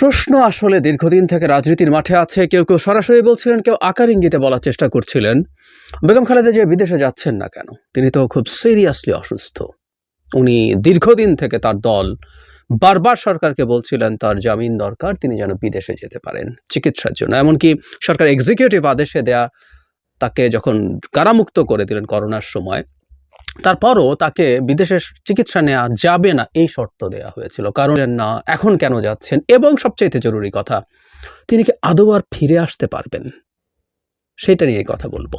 প্রশ্ন আসলে দীর্ঘদিন থেকে রাজনীতির মাঠে আছে। কেউ কেউ সরাসরি বলছিলেন, কেউ আকার ইঙ্গিতে বলার চেষ্টা করছিলেন। বেগম খালেদা যে বিদেশে যাচ্ছেন না কেন, তিনি তো খুব সিরিয়াসলি অসুস্থ। উনি দীর্ঘদিন থেকে তার দল, বারবার সরকারকে বলছিলেন, তার জামিন দরকার, তিনি যেন বিদেশে যেতে পারেন চিকিৎসার জন্য। এমনকি সরকার এক্সিকিউটিভ আদেশে দেয়া, তাকে যখন কারামুক্ত করে দিলেন করোনার সময় তারপরও তাকে বিদেশে চিকিৎসা নেওয়া যাবে না, এই শর্ত দেওয়া হয়েছিল। কারণ না, এখন কেন যাচ্ছেন? এবং সবচাইতে জরুরি কথা, তিনি কি আদৌ আর ফিরে আসতে পারবেন? সেটা নিয়ে কথা বলব।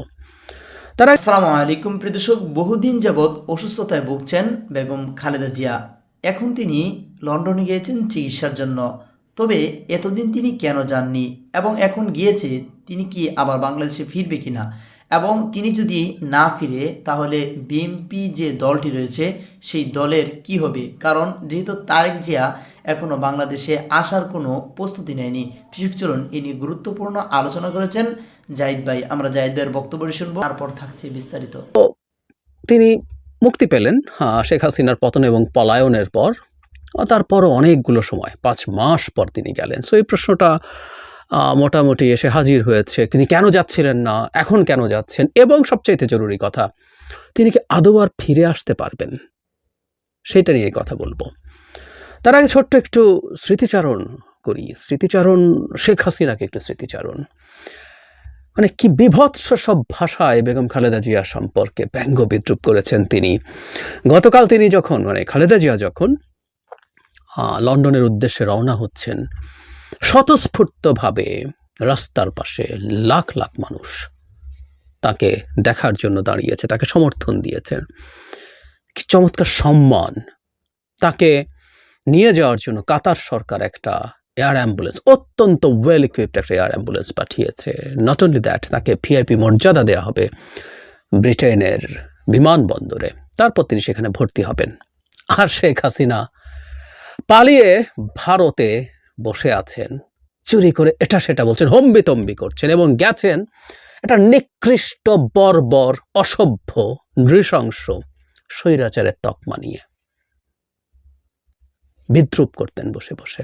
তারা আসসালামু আলাইকুম প্রিয় দর্শক, বহুদিন যাবৎ অসুস্থতায় ভুগছেন বেগম খালেদা জিয়া। এখন তিনি লন্ডনে গিয়েছেন চিকিৎসার জন্য। তবে এতদিন তিনি কেন যাননি? এবং এখন গিয়েছে, তিনি কি আবার বাংলাদেশে ফিরবে কিনা? এবং তিনি যদি না ফিরে, তাহলে বিএনপি যে দলটি রয়েছে, সেই দলের কি হবে? কারণ যেহেতু তারেক জিয়া এখনও বাংলাদেশে আসার কোনো প্রস্তুতি নেয়নি। কৃষক চলুন, এ নিয়ে গুরুত্বপূর্ণ আলোচনা করেছেন জাহিদ ভাই। আমরা জাহিদ ভাইয়ের বক্তব্য শুনব, তারপর থাকছে বিস্তারিত। তিনি মুক্তি পেলেন শেখ হাসিনার পতন এবং পলায়নের পর, তারপরও অনেকগুলো সময়, পাঁচ মাস পর তিনি গেলেন। সো এই প্রশ্নটা মোটামুটি এসে হাজির হয়েছে। তিনি কেন যাচ্ছিলেন না? এখন কেন যাচ্ছেন? এবং সবচাইতে জরুরি কথা, তিনি কি আদৌ আর ফিরে আসতে পারবেন? সেটা নিয়ে কথা বলব। তার আগে ছোট্ট একটু স্মৃতিচারণ করি। স্মৃতিচারণ, শেখ হাসিনাকে একটু স্মৃতিচারণ। মানে কি বিভৎস সব ভাষায় বেগম খালেদা জিয়া সম্পর্কে ব্যঙ্গ বিদ্রুপ করেছেন তিনি। গতকাল তিনি যখন মানে খালেদা জিয়া যখন লন্ডনের উদ্দেশ্যে রওনা হচ্ছেন স্বতঃস্ফূর্তভাবে রাস্তার পাশে লাখ লাখ মানুষ তাকে দেখার জন্য দাঁড়িয়েছে, তাকে সমর্থন দিয়েছেন কি চমৎকার সম্মান! তাকে নিয়ে যাওয়ার জন্য কাতার সরকার একটা এয়ার অ্যাম্বুলেন্স, অত্যন্ত ওয়েল ইকুইপড একটা এয়ার অ্যাম্বুলেন্স পাঠিয়েছে। নট অনলি দ্যাট তাকে ভিআইপি মর্যাদা দেওয়া হবে ব্রিটেনের বিমানবন্দরে। তারপর তিনি সেখানে ভর্তি হবেন। আর শেখ হাসিনা পালিয়ে ভারতে বসে আছেন, চুরি করে এটা সেটা বলছেন হম্বিতম্বি করছেন এবং গেছেন একটা নিকৃষ্ট, বর্বর, অসভ্য, নৃশংস স্বৈরাচারের তকমা নিয়ে। বিদ্রুপ করতেন বসে বসে।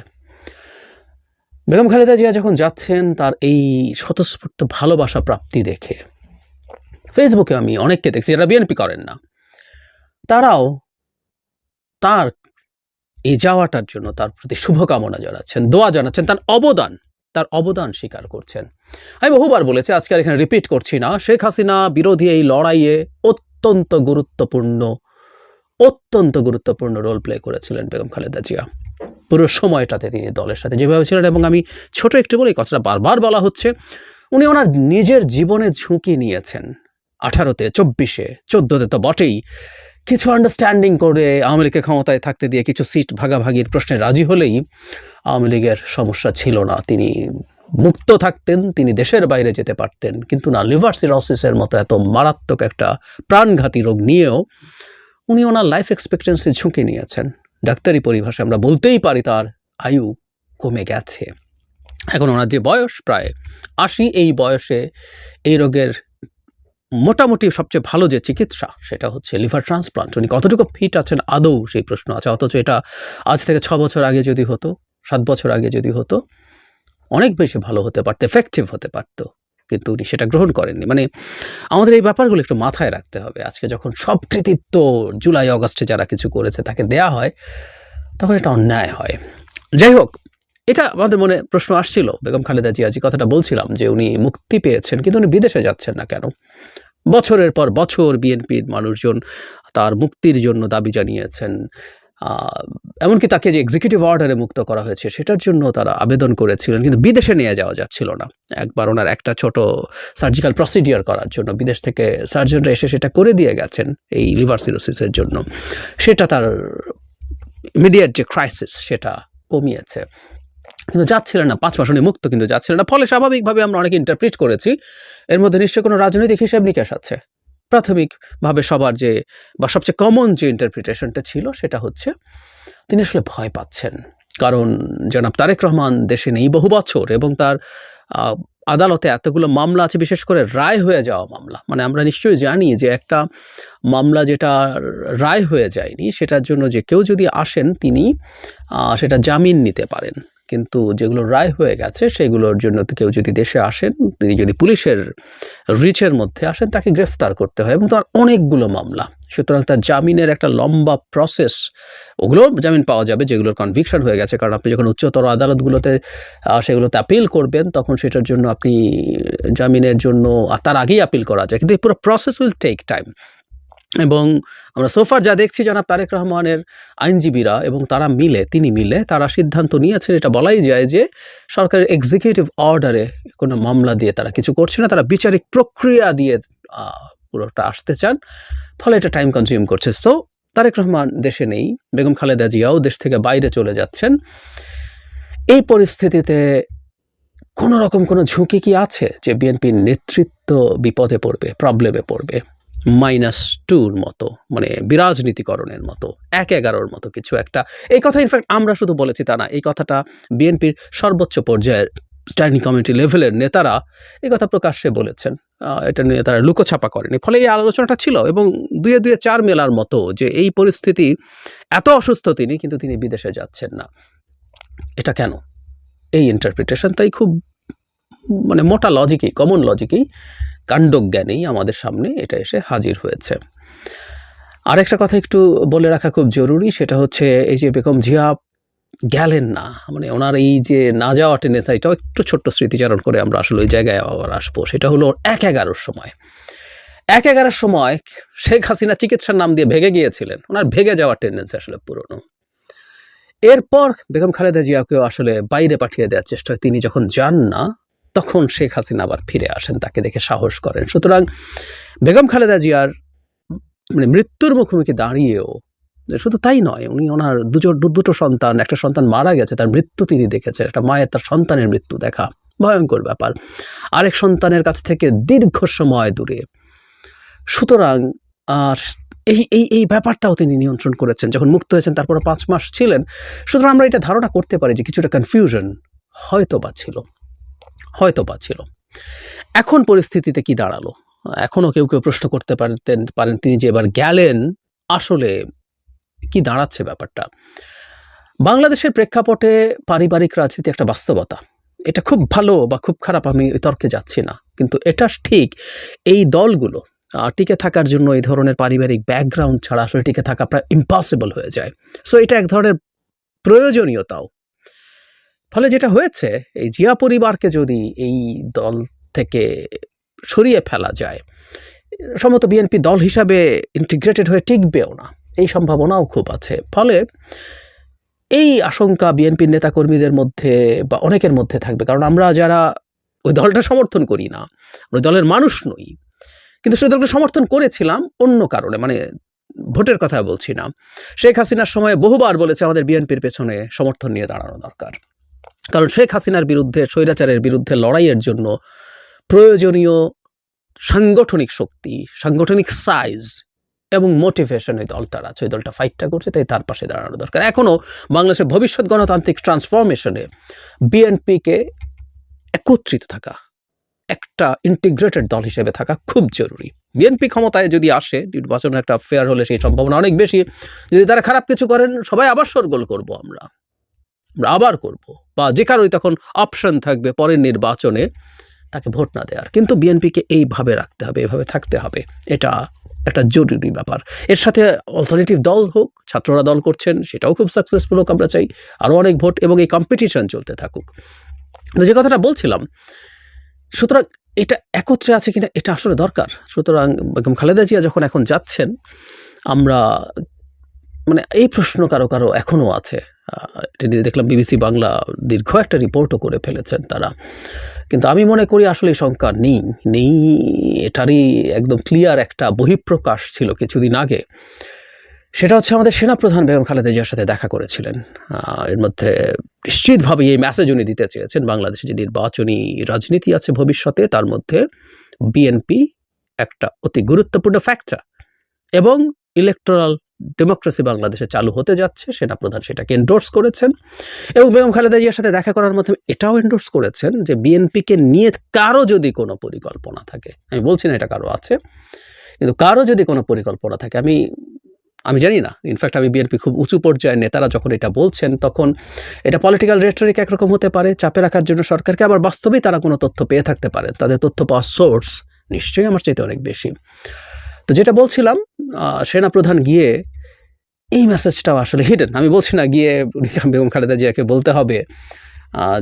বেগম খালেদা জিয়া যখন যাচ্ছেন, তার এই স্বতঃস্ফূর্ত ভালোবাসা প্রাপ্তি দেখে, ফেসবুকে আমি অনেককে দেখছি যারা বিএনপি করেন না, তারাও তার এই যাওয়াটার জন্য তার প্রতি শুভকামনা জানাচ্ছেন, দোয়া জানাচ্ছেন, তার অবদান তার অবদান স্বীকার করছেন। আমি বহুবার বলেছি, আজকে এখানে রিপিট করছি না। শেখ হাসিনা বিরোধী এই লড়াইয়ে অত্যন্ত গুরুত্বপূর্ণ অত্যন্ত গুরুত্বপূর্ণ রোল প্লে করেছিলেন বেগম খালেদা জিয়া। পুরো সময়টাতে তিনি দলের সাথে যেভাবে ছিলেন এবং আমি ছোট একটু বলে, কথাটা বারবার বলা হচ্ছে, উনি ওনার নিজের জীবনে ঝুঁকি নিয়েছেন। আঠারোতে, চব্বিশে, চোদ্দোতে তো বটেই। কিছু আন্ডারস্ট্যান্ডিং করে আওয়ামী লীগকে ক্ষমতায় থাকতে দিয়ে কিছু সিট ভাগাভাগির প্রশ্নে রাজি হলেই আওয়ামী লীগের সমস্যা ছিল না। তিনি মুক্ত থাকতেন, তিনি দেশের বাইরে যেতে পারতেন। কিন্তু না, লিভার সিরোসিসের মতো এত মারাত্মক একটা প্রাণঘাতী রোগ নিয়েও উনি ওনার লাইফ এক্সপেক্টেন্সি ঝুঁকি নিয়েছেন। ডাক্তারি পরিভাষায় আমরা বলতেই পারি তার আয়ু কমে গেছে। এখন ওনার যে বয়স, প্রায় আশি, এই বয়সে এই রোগের মোটামুটি সবচেয়ে ভালো যে চিকিৎসা সেটা হচ্ছে লিভার ট্রান্সপ্লান্ট। উনি কতটুকু ফিট আছেন আদৌ সেই প্রশ্ন আছে। অথচ এটা আজ থেকে ছ বছর আগে যদি হতো, সাত বছর আগে যদি হতো, অনেক বেশি ভালো হতে পারতো এফেক্টিভ হতে পারতো। কিন্তু উনি সেটা গ্রহণ করেননি। মানে আমাদের এই ব্যাপারগুলো একটু মাথায় রাখতে হবে। আজকে যখন সব কৃতিত্ব জুলাই, অগস্টে যারা কিছু করেছে তাকে দেয়া হয়, তখন এটা অন্যায় হয়। যাই হোক, এটা আমাদের মনে প্রশ্ন আসছিল। বেগম খালেদা জিয়া যে কথাটা বলছিলাম যে উনি মুক্তি পেয়েছেন, কিন্তু উনি বিদেশে যাচ্ছেন না কেন? বছরের পর বছর বিএনপির মানুষজন তার মুক্তির জন্য দাবি জানিয়েছেন। এমনকি তাকে যে এক্সিকিউটিভ অর্ডারে মুক্ত করা হয়েছে, সেটার জন্য তারা আবেদন করেছিলেন, কিন্তু বিদেশে নিয়ে যাওয়া যাচ্ছিল না। একবার ওনার একটা ছোট সার্জিক্যাল প্রসিডিওর করার জন্য বিদেশ থেকে সার্জনরা এসে সেটা করে দিয়ে গেছেন এই লিভার সিরোসিসের জন্য। সেটা তার ইমিডিয়েট যে ক্রাইসিস সেটা কমিয়েছে। কিন্তু যাচ্ছিলেন না। পাঁচ মাস উনি মুক্ত কিন্তু যাচ্ছিলেন না। ফলে স্বাভাবিকভাবে আমরা অনেকে ইন্টারপ্রিট করেছি, এর মধ্যে নিশ্চয়ই কোনো রাজনৈতিক হিসাব নিকাশ আছে। প্রাথমিকভাবে সবার যে, বা সবচেয়ে কমন যে ইন্টারপ্রিটেশনটা ছিল সেটা হচ্ছে, তিনি আসলে ভয় পাচ্ছেন। কারণ জনাব তারেক রহমান দেশে নেই বহু বছর এবং তার আদালতে এতগুলো মামলা আছে, বিশেষ করে রায় হয়ে যাওয়া মামলা। মানে আমরা নিশ্চয়ই জানি যে একটা মামলা যেটা রায় হয়ে যায়নি, সেটার জন্য যে কেউ যদি আসেন, তিনি সেটা জামিন নিতে পারেন। কিন্তু যেগুলো রায় হয়ে গেছে, সেগুলোর জন্য কেউ যদি দেশে আসেন, তিনি যদি পুলিশের রিচের মধ্যে আসেন, তাকে গ্রেফতার করতে হয় এবং তার অনেকগুলো মামলা। সুতরাং তার জামিনের একটা লম্বা প্রসেস ওগুলো জামিন পাওয়া যাবে যেগুলোর কনভিকশন হয়ে গেছে। কারণ আপনি যখন উচ্চতর আদালতগুলোতে সেগুলোতে আপিল করবেন, তখন সেটার জন্য আপনি জামিনের জন্য তার আগেই আপিল করা যায়। কিন্তু এই পুরো প্রসেস উইল টেক টাইম এবং আমরা সোফার যা দেখছি জনাব তারেক রহমানের আইনজীবীরা এবং তারা মিলে, তিনি মিলে তারা সিদ্ধান্ত নিয়েছেন, এটা বলাই যায় যে সরকারের এক্সিকিউটিভ অর্ডারে কোনো মামলা দিয়ে তারা কিছু করছে না, তারা বিচারিক প্রক্রিয়া দিয়ে পুরোটা আসতে চান, ফলে এটা টাইম কনজিউম করছে। সো তারেক রহমান দেশে নেই, বেগম খালেদা জিয়াও দেশ থেকে বাইরে চলে যাচ্ছেন। এই পরিস্থিতিতে কোনো রকম কোনো ঝুঁকি কি আছে যে বিএনপির নেতৃত্ব বিপদে পড়বে প্রবলেমে পড়বে? মাইনাস টুর মতো মানে বিরাজনীতিকরণের মতো, এক এগারোর মতো কিছু একটা। এই কথা ইনফ্যাক্ট আমরা শুধু বলেছি তা না, এই কথাটা বিএনপির সর্বোচ্চ পর্যায়ের স্ট্যান্ডিং কমিটি লেভেলের নেতারা এই কথা প্রকাশ্যে বলেছেন। এটা নিয়ে তারা লুকোছাপা করেনি। ফলে এই আলোচনাটা ছিল এবং দুয়ে দুয়ে চার মেলার মতো যে এই পরিস্থিতি, এত অসুস্থ তিনি, কিন্তু তিনি বিদেশে যাচ্ছেন না। এটা কেন? এই ইন্টারপ্রিটেশন তাই খুব মানে মোটা লজিকেই কমন লজিকেই কাণ্ডজ্ঞানেই আমাদের সামনে এটা এসে হাজির হয়েছে। আরেকটা কথা একটু বলে রাখা খুব জরুরি, সেটা হচ্ছে এই যে বেগম জিয়া গেলেন না মানে ওনার এই যে না যাওয়া টেনেসা, এটাও একটু ছোট্ট স্মৃতিচারণ করে আমরা আসলে ওই জায়গায় আবার আসব। সেটা হলো এক এগারোর সময়। এক এগারোর সময় শেখ হাসিনা চিকিৎসার নাম দিয়ে ভেগে গিয়েছিলেন। ওনার ভেগে যাওয়ার টেন্ডেন্সি আসলে পুরনো। এরপর বেগম খালেদা জিয়াকেও আসলে বাইরে পাঠিয়ে দেওয়ার চেষ্টা তিনি যখন যান না তখন শেখ হাসিনা আবার ফিরে আসেন, তাকে দেখে সাহস করেন। সুতরাং বেগম খালেদা জিয়ার মানে মৃত্যুর মুখোমুখি দাঁড়িয়েও শুধু তাই নয়, উনি ওনার দুটো দু- দুটো সন্তান, একটা সন্তান মারা গেছে, তার মৃত্যু তিনি দেখেছেন, একটা মায়ের, তার সন্তানের মৃত্যু দেখা। ভয়ঙ্কর ব্যাপার। আরেক সন্তানের কাছ থেকে দীর্ঘ সময় দূরে। সুতরাং আর এই এই এই ব্যাপারটাও তিনি নিয়ন্ত্রণ করেছেন, যখন মুক্ত হয়েছেন তারপরে পাঁচ মাস ছিলেন। সুতরাং আমরা এটা ধারণা করতে পারি যে কিছুটা কনফিউশন হয়তো বা ছিল। হয়তো বা ছিল। এখন পরিস্থিতিতে কি দাঁড়াল? এখনও কেউ কেউ প্রশ্ন করতে পারতেন, পারেন তিনি যে এবার গেলেন, আসলে কি দাঁড়াচ্ছে ব্যাপারটা? বাংলাদেশের প্রেক্ষাপটে পারিবারিক রাজনীতি একটা বাস্তবতা। এটা খুব ভালো বা খুব খারাপ আমি তর্কে যাচ্ছি না, কিন্তু এটা ঠিক এই দলগুলো টিকে থাকার জন্য এই ধরনের পারিবারিক ব্যাকগ্রাউন্ড ছাড়া আসলে টিকে থাকা প্রায় ইম্পসিবল হয়ে যায়। সো এটা এক ধরনের প্রয়োজনীয়তাও। ফলে যেটা হয়েছে, এই জিয়া পরিবারকে যদি এই দল থেকে সরিয়ে ফেলা যায়, সম্ভবত বিএনপি দল হিসাবে ইন্টিগ্রেটেড হয়ে টিকবেও না। এই সম্ভাবনাও খুব আছে। ফলে এই আশঙ্কা বিএনপির নেতাকর্মীদের মধ্যে বা অনেকের মধ্যে থাকবে। কারণ আমরা যারা ওই দলটা সমর্থন করি না ওই দলের মানুষ নই। কিন্তু সেই দলকে সমর্থন করেছিলাম অন্য কারণে মানে ভোটের কথা বলছি না। শেখ হাসিনার সময় বহুবার বলেছে আমাদের বিএনপির পেছনে সমর্থন নিয়ে দাঁড়ানো দরকার। কারণ শেখ হাসিনার বিরুদ্ধে, স্বৈরাচারের বিরুদ্ধে লড়াইয়ের জন্য প্রয়োজনীয় সাংগঠনিক শক্তি, সাংগঠনিক সাইজ এবং মোটিভেশন ওই দলটার আছে। ওই দলটা ফাইটটা করছে, তাই তার পাশে দাঁড়ানো দরকার। এখনও বাংলাদেশের ভবিষ্যৎ গণতান্ত্রিক ট্রান্সফরমেশনে বিএনপিকে একত্রিত থাকা, একটা ইন্টিগ্রেটেড দল হিসেবে থাকা খুব জরুরি। বিএনপি ক্ষমতায় যদি আসে নির্বাচন একটা ফেয়ার হলে সেই সম্ভাবনা অনেক বেশি। যদি তারা খারাপ কিছু করেন, সবাই আবার সরগোল করব আমরা। আমরা আবার করব। বা যে কারোই তখন অপশন থাকবে পরের নির্বাচনে তাকে ভোট না দেওয়ার। কিন্তু বিএনপিকে এইভাবে রাখতে হবে, এভাবে থাকতে হবে। এটা একটা জরুরি ব্যাপার। এর সাথে অল্টারনেটিভ দল হোক, ছাত্ররা দল করছেন, সেটাও খুব সাকসেসফুল হোক আমরা চাই। আরও অনেক ভোট এবং এই কম্পিটিশন চলতে থাকুক। যে কথাটা বলছিলাম, সুতরাং এটা একত্রে আছে কিনা এটা আসলে দরকার। সুতরাং বেগম খালেদা জিয়া যখন এখন যাচ্ছেন, আমরা মানে এই প্রশ্ন কারও কারও এখনও আছে। দেখলাম বিবিসি বাংলা দীর্ঘ একটা রিপোর্টও করে ফেলেছেন তারা। কিন্তু আমি মনে করি আসলে শঙ্কা নেই নেই এটারই একদম ক্লিয়ার একটা বহিঃপ্রকাশ ছিল কিছুদিন আগে। সেটা হচ্ছে আমাদের সেনাপ্রধান বেগম খালেদা জিয়ার সাথে দেখা করেছিলেন। এর মধ্যে নিশ্চিতভাবে এই মেসেজ উনি দিতে চেয়েছেন। বাংলাদেশে যে নির্বাচনী রাজনীতি আছে ভবিষ্যতে, তার মধ্যে বিএনপি একটা অতি গুরুত্বপূর্ণ ফ্যাক্টর এবং ইলেকটোরাল ডেমোক্রেসি বাংলাদেশে চালু হতে যাচ্ছে সেনাপ্রধান সেটাকে এন্ডোর্স করেছেন। এবং বেগম খালেদা জিয়ার সাথে দেখা করার মাধ্যমে এটাও এন্ডোর্স করেছেন যে বিএনপিকে নিয়ে কারও যদি কোনো পরিকল্পনা থাকে, আমি বলছি না এটা কারও আছে, কিন্তু কারও যদি কোনো পরিকল্পনা থাকে, আমি আমি জানি না ইনফ্যাক্ট আমি বিএনপি খুব উঁচু পর্যায়ের নেতারা যখন এটা বলছেন, তখন এটা পলিটিক্যাল রেটরিক একরকম হতে পারে, চাপে রাখার জন্য সরকারকে আবার বাস্তবেই তারা কোনো তথ্য পেয়ে থাকতে পারে, তাদের তথ্য পাওয়ার সোর্স নিশ্চয়ই আমার চাইতে অনেক বেশি। তো যেটা বলছিলাম সেনাপ্রধান গিয়ে এই মেসেজটাও আসলে হিডেন আমি বলছি না, গিয়ে বেগম খালেদা জিয়াকে বলতে হবে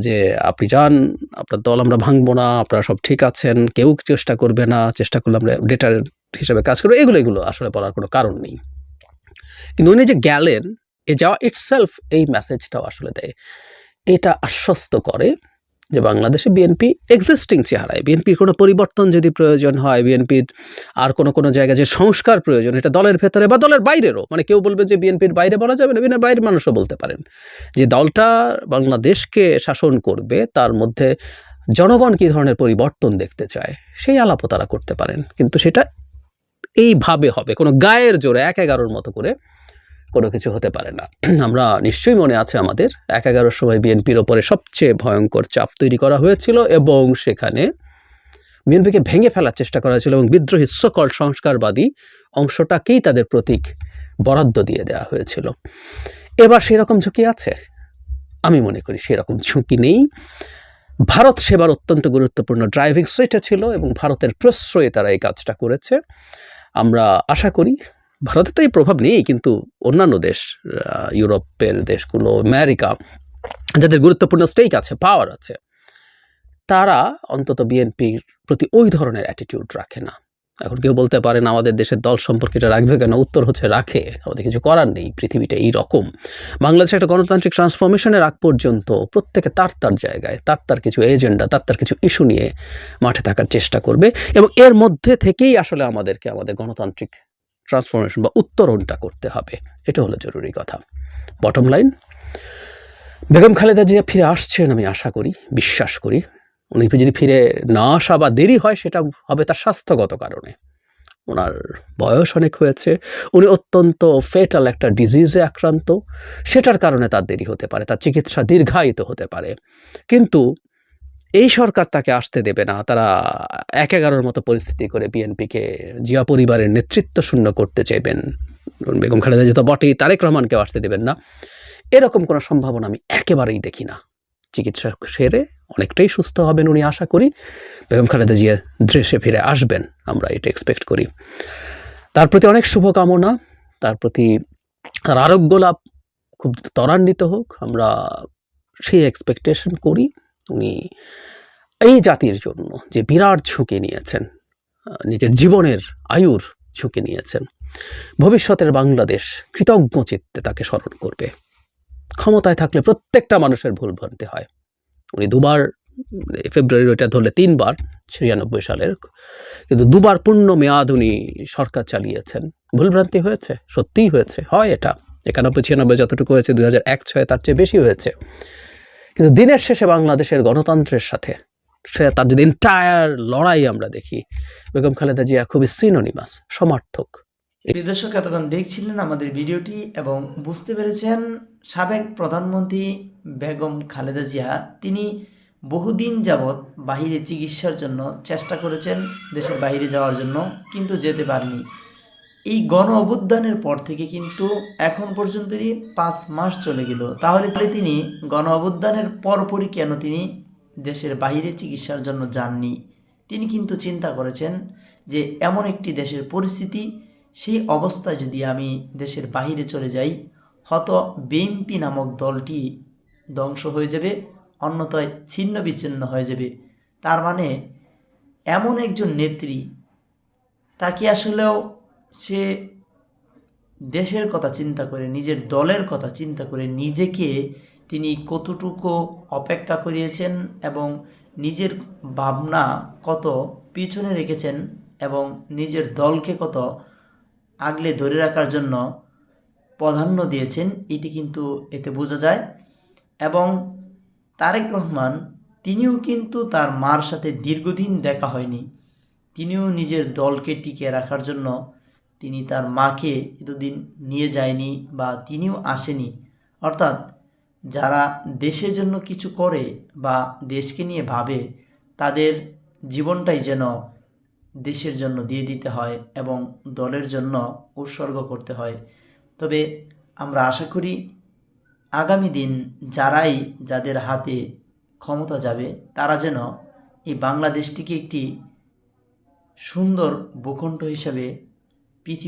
যে আপনি যান, আপনার দল আমরা ভাঙবো না, আপনারা সব ঠিক আছেন, কেউ চেষ্টা করবে না, চেষ্টা করলে আমরা ডেটার হিসেবে কাজ করব। এগুলো এগুলো আসলে বলার কোনো কারণ নেই। কিন্তু উনি যে গেলেন, এ যাওয়া ইটসেলফ এই মেসেজটাও আসলে দেয়। এটা আশ্বস্ত করে যে বাংলাদেশে বিএনপি এক্সিস্টিং চেহারায় বিএনপির কোনো পরিবর্তন যদি প্রয়োজন হয় বিএনপির আর কোনো কোনো জায়গায় যে সংস্কার প্রয়োজন, এটা দলের ভেতরে বা দলের বাইরেরও মানে কেউ বলবে যে বিএনপির বাইরে বলা যাবে না বিএনপির বাইরের মানুষও বলতে পারেন, যে দলটা বাংলাদেশকে শাসন করবে, তার মধ্যে জনগণ কী ধরনের পরিবর্তন দেখতে চায়, সেই আলাপও তারা করতে পারেন, কিন্তু সেটা এইভাবে হবে, কোনো গায়ের জোরে, এক এগারোর মতো করে কোনো কিছু হতে পারে না। আমরা নিশ্চয়ই মনে আছে আমাদের এক এগারোর সময় বিএনপির ওপরে সবচেয়ে ভয়ঙ্কর চাপ তৈরি করা হয়েছিল এবং সেখানে বিএনপিকে ভেঙে ফেলার চেষ্টা করা হয়েছিল এবং বিদ্রোহী সকল সংস্কারবাদী অংশটাকেই তাদের প্রতীক বরাদ্দ দিয়ে দেওয়া হয়েছিল। এবার সেরকম ঝুঁকি আছে? আমি মনে করি সেরকম ঝুঁকি নেই। ভারত সেবার অত্যন্ত গুরুত্বপূর্ণ ড্রাইভিং সিটে ছিল এবং ভারতের প্রশ্রয়ে তারা এই কাজটা করেছে। আমরা আশা করি ভারতে তো এই প্রভাব নেই, কিন্তু অন্যান্য দেশ ইউরোপের দেশগুলো, আমেরিকা, যাদের গুরুত্বপূর্ণ স্টেক আছে পাওয়ার আছে, তারা অন্তত বিএনপির প্রতি ওই ধরনের অ্যাটিটিউড রাখে না। এখন কেউ বলতে পারেন আমাদের দেশের দল সম্পর্কে এটা রাখবে কেন, উত্তর হচ্ছে রাখে, আমাদের কিছু করার নেই, পৃথিবীটা এই রকম বাংলাদেশে একটা গণতান্ত্রিক ট্রান্সফরমেশনের আগ পর্যন্ত প্রত্যেকে তার তার জায়গায়, তার তার কিছু এজেন্ডা তার তার কিছু ইস্যু নিয়ে মাঠে থাকার চেষ্টা করবে এবং এর মধ্যে থেকেই আসলে আমাদেরকে আমাদের গণতান্ত্রিক ট্রান্সফরমেশন বা উত্তরণটা করতে হবে। এটা হলো জরুরি কথা। বটম লাইন বেগম খালেদা জিয়া ফিরে আসছেন আমি আশা করি, বিশ্বাস করি। উনি যদি ফিরে না আসা বা দেরি হয়, সেটা হবে তার স্বাস্থ্যগত কারণে। ওনার বয়স অনেক হয়েছে। উনি অত্যন্ত ফেটাল একটা ডিজিজে আক্রান্ত। সেটার কারণে তার দেরি হতে পারে, তার চিকিৎসা দীর্ঘায়িত হতে পারে। কিন্তু এই সরকার তাকে আসতে দেবে না। তারা এক এগারোর মতো পরিস্থিতি করে বিএনপিকে জিয়া পরিবারের নেতৃত্ব শূন্য করতে চাইবেন। বেগম খালেদা যেহেতু বটেই, তারেক রহমানকেও আসতে দেবেন না। এরকম কোনো সম্ভাবনা আমি একেবারেই দেখি না। চিকিৎসা সেরে অনেকটাই সুস্থ হবেন উনি, আশা করি। বেগম খালেদা জিয়া দেশে ফিরে আসবেন, আমরা এটা এক্সপেক্ট করি। তার প্রতি অনেক শুভকামনা, তার প্রতি তার আরোগ্য লাভ খুব ত্বরান্বিত হোক, আমরা সেই এক্সপেকটেশন করি। উনি এই জাতির জন্য যে বিরাট ঝুঁকি নিয়েছেন নিজের জীবনের আয়ুর ঝুঁকি নিয়েছেন, ভবিষ্যতের বাংলাদেশ কৃতজ্ঞ চিত্তে তাকে স্মরণ করবে। ক্ষমতায় থাকলে প্রত্যেকটা মানুষের ভুল ভ্রান্তি হয়। উনি দুবার ফেব্রুয়ারির ওইটা ধরলে তিনবার, ছিয়ানব্বই সালের, কিন্তু দুবার পূর্ণ মেয়াদ উনি সরকার চালিয়েছেন। ভুলভ্রান্তি হয়েছে, সত্যিই হয়েছে, হয় এটা। একানব্বই, ছিয়ানব্বই যতটুকু হয়েছে দু হাজার এক, ছয়, তার চেয়ে বেশি হয়েছে। কিন্তু দিনের শেষে বাংলাদেশের গণতন্ত্রের সাথে, সে তার যদি এন্টায়ার লড়াই আমরা দেখি, বেগম খালেদা জিয়া খুবই সিনোনিমাস সমার্থক। দর্শক এতক্ষণ দেখছিলেন আমাদের ভিডিওটি এবং বুঝতে পেরেছেন সাবেক প্রধানমন্ত্রী বেগম খালেদা জিয়া, তিনি বহুদিন যাবৎ বাহিরে চিকিৎসার জন্য চেষ্টা করেছেন, দেশের বাইরে যাওয়ার জন্য, কিন্তু যেতে পারেনি। এই গণ অভ্যুত্থানের পর থেকে কিন্তু এখন পর্যন্তই পাঁচ মাস চলে গেল। তাহলে তিনি গণ অভ্যুত্থানের পরপরই কেন তিনি দেশের বাইরে চিকিৎসার জন্য যাননি? তিনি কিন্তু চিন্তা করেছেন যে এমন একটি দেশের পরিস্থিতি, সেই অবস্থায় যদি আমি দেশের বাইরে চলে যাই, হয়তো বিএনপি নামক দলটি ধ্বংস হয়ে যাবে, অন্যথায় ছিন্ন বিচ্ছিন্ন হয়ে যাবে। তার মানে এমন একজন নেত্রী, তাকে আসলেও সে দেশের কথা চিন্তা করে, নিজের দলের কথা চিন্তা করে নিজেকে তিনি কতটুকু অপেক্ষা করিয়েছেন এবং নিজের ভাবনা কত পিছনে রেখেছেন এবং নিজের দলকে কত আগলে ধরে রাখার জন্য প্রাধান্য দিয়েছেন, এটি কিন্তু এতে বোঝা যায়। এবং তারেক রহমান, তিনিও কিন্তু তার মার সাথে দীর্ঘদিন দেখা হয়নি। তিনিও নিজের দলকে টিকে রাখার জন্য তিনি তার মাকে এতদিন নিয়ে যায়নি বা তিনিও আসেনি। অর্থাৎ যারা দেশের জন্য কিছু করে বা দেশকে নিয়ে ভাবে, তাদের জীবনটাই যেন দেশের জন্য দিয়ে দিতে হয় এবং দলের জন্য উৎসর্গ করতে হয়। তবে আমরা আশা করি আগামী দিন যারাই যাদের হাতে ক্ষমতা যাবে, তারা যেন এই বাংলাদেশটিকে একটি সুন্দর ভূখণ্ড হিসাবে পৃথিবী